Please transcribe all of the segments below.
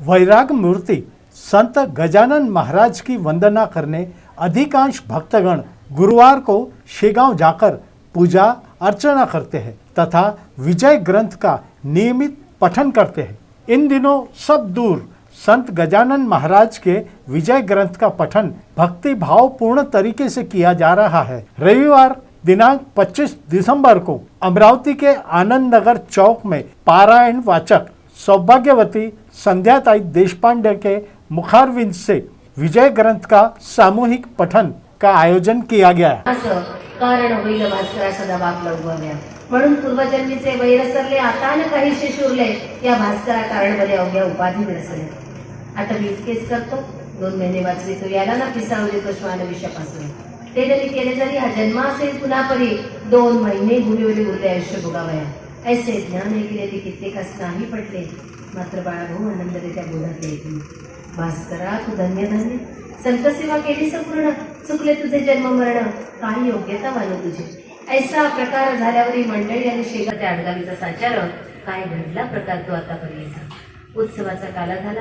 वैराग मूर्ति संत गजानन महाराज की वंदना करने अधिकांश भक्तगण गुरुवार को शेगांव जाकर पूजा अर्चना करते हैं तथा विजय ग्रंथ का नियमित पठन करते हैं। इन दिनों सब दूर संत गजानन महाराज के विजय ग्रंथ का पठन भक्ति भाव पूर्ण तरीके से किया जा रहा है। रविवार दिनांक 25 दिसंबर को अमरावती के आनंद नगर चौक में पारायण वाचक सौभाग्यवती संध्याताई देशपांडे के मुखारविंद से विजय ग्रंथ का सामूहिक पठन का आयोजन किया गया। असं कारण होईल भास्करा सदा बाप लवगवल्या म्हणून पूर्वजन्मीचे वैर सरले आता न काही शिशुरले या भास्करा कारणमध्ये अवघ्या उपाधी विरसले आता मी इतकेच करतो. दोन महिने वाचवितो. याला ना पिसाळू तो श्वान विषापासून ते जरी केले जरी हा जन्म असेल पुन्हा परी. दोन महिने भूमीवरील उरले आयुष्य भोगावया. ऐसे ज्ञान ऐकले ते कित्येकास नाही पटले. मात्र बाळाभाऊ आनंदने त्या बोलात येतील. भास्करा तू धन्य धन्य. संतसेवा केली पूर्ण चुकले तुझे जन्म मरण. काही योग्यता मानू तुझे. ऐसा प्रकार झाल्यावरही मंडळी आणि शेगा त्या अडगावीचा साचार काय घडला प्रकार तो आतापर्यंत? उत्सवाचा काला झाला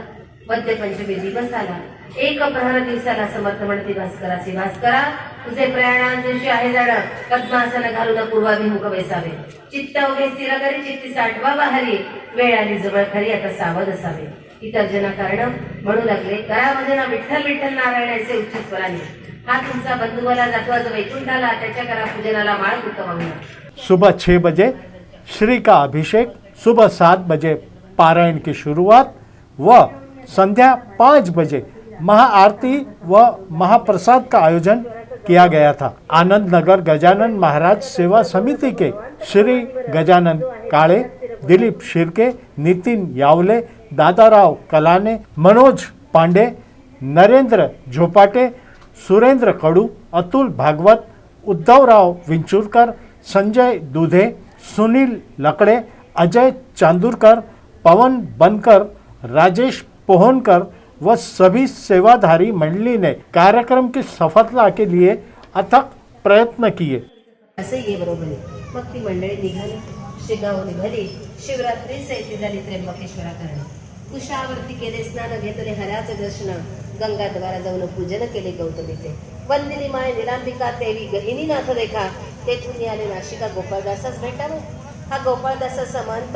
मध्य पंचमी दिवस आला एक प्रहर दिवसाला समर्थ म्हणते भास्कराचे भास्करा. तुझे प्रयाणांशी आहे जाण. पद्मासन घालून पूर्वाभिमुख बैसावे चित्त उभे स्थिर करी चित्ती साठवा बाहेरी. वेळ आली जवळ खरी आता सावध असावे. इतर जन कारण म्हणू लागले करा भजना विठ्ठल विठ्ठल नारायण असे उच्च स्वराने. हा तुमचा बंधुवाला जातो आज वैकुंठाला त्याच्या करा पूजनाला माळ उत्तम सुबह छः बजे श्री का अभिषेक सुबह सात बजे पारायण की शुरुआत व संध्या पाँच बजे महाआरती व महाप्रसाद का आयोजन किया गया था। आनंद नगर गजानन महाराज सेवा समिति के श्री गजानन काळे दिलीप शिर्के नितिन यावले दादाराव कलाने मनोज पांडे नरेंद्र झोपाटे सुरेंद्र कडू अतुल भागवत उद्धवराव विंचुरकर संजय दुधे सुनील लकड़े अजय चांदूरकर पवन बनकर राजेश पोहनकर व सभी सेवाधारी मंडली ने कार्यक्रम की सफलता के लिए अथक प्रयत्न किए। असे ये बरोबर आहे. मग ती मंडळी निघाली शेगाव निघाली शिवरात्री सैती झाली त्र्यंबकेश्वराकडे उषावरती केले स्नान घेतले हऱ्याचे दर्शन गंगाद्वारा जाऊन पूजन केले गौतमीचे. वंदिनी माय निलांबिका देवी गहिनीनाथ रेखा तेथून आले नाशिका गोपाळदासच भेटावे. हा गोपाळदासा समांत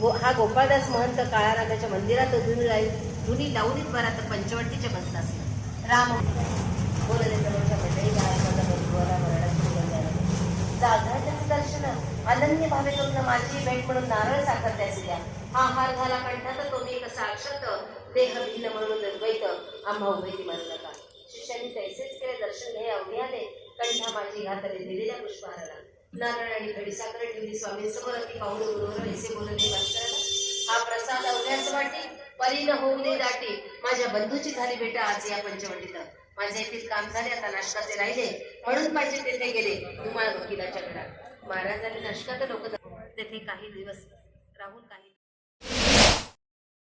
गो- हा गोपाळदास महंत काळाराजाच्या मंदिरात धुनी राहील. धुनी लावून बरात पंचवटीच्या बसतास राम. बोलले दर्शन अनन्य भावे करून माझी भेट म्हणून नारळ साखर त्यास द्या हा हार घाला कंठात तो मी एक साक्षात देह भिन्न म्हणून निर्वैत आम्हा उभेती मानू नका शिष्यांनी तैसेच केले दर्शन हे अवघे आले. कंठा माझी घातले दिलेल्या पुष्पहाराला. नारळ आणि खडी साखर ठेवली. स्वामी समोर ती पाहून बरोबर ऐसे बोलले वाचताना हा प्रसाद अवघ्यास वाटे. परीन होऊ दे दाटे. माझ्या बंधूची झाली बेटा आज या पंचवटीत माझे येथील काम झाले आता नाशकाचे राहिले. म्हणून पाहिजे तेथे गेले. धुमाळ वकिलाच्या घरात. महाराजांनी नाशकात लोक तेथे काही दिवस राहून काही